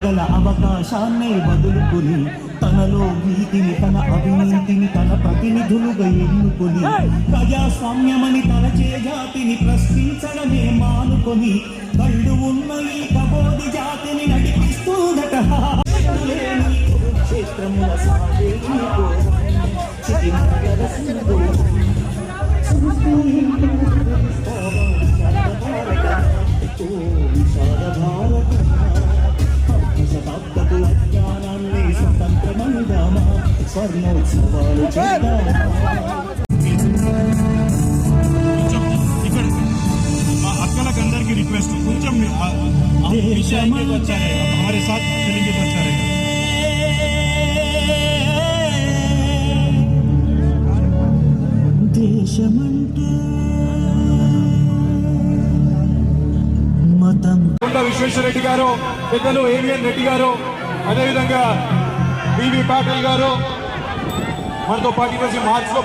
గల అవకాశాన్ని వదులుకుని తనలో వీధిని తన అవినీతిని తన ప్రతినిధులుగా ఎన్నుకొని ప్రజాస్వామ్యమని తన చేజాతిని ప్రశ్నించడమే మానుకొని కళ్ళు ఉన్న ఈ కబోది జాతిని నడిపిస్తూదట. లేని సాగే స్వర్ణోత్సవాలు చేద్దామా ఇక్కడ మా అక్కలకు అందరికి రిక్వెస్ట్ కొంచెం మీ- ఆ- ఆ विषय के तो अच्छा रहेगा हमारे साथ चलेंगे तो अच्छा रहेगा దేశమంటే మతం కొండ విశ్వేశ్వరరెడ్డి గారు పెద్దలు ఏవిఎన్ రెడ్డి గారు అదేవిధంగా బివి పాటిల్ గారు మనతో పాటు ఈరోజు మార్చ్ లో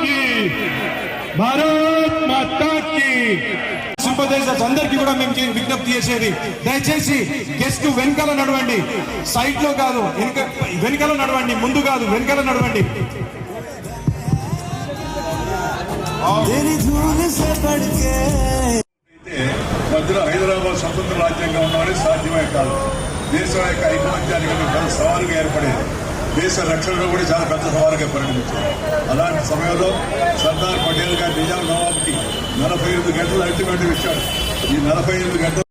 కి. భారత్ మాతా కి. సింపథైజర్స్ అందరికీ కూడా మేము విజ్ఞప్తి చేసేది దయచేసి గెస్ట్ వెనకాల నడవండి. సైడ్లో కాదు వెనక వెనకాల నడవండి ముందు కాదు వెనకాల నడవండి. మధ్యలో హైదరాబాద్ స్వతంత్ర రాజ్యంగా ఉండమని సాధ్యమే కాదు. దేశం యొక్క ఐకమత్యానికి సవాలుగా ఏర్పడేది. దేశ రక్షణలో కూడా చాలా పెద్ద సవాలుగా పరిణమించింది అలాంటి సమయంలో సర్దార్ పటేల్ గారి నిజాం నవాబ్కి నలభై ఎనిమిది గంటలు అల్టిమేట్ విషయం ఈ నలభై ఎనిమిది గంటలు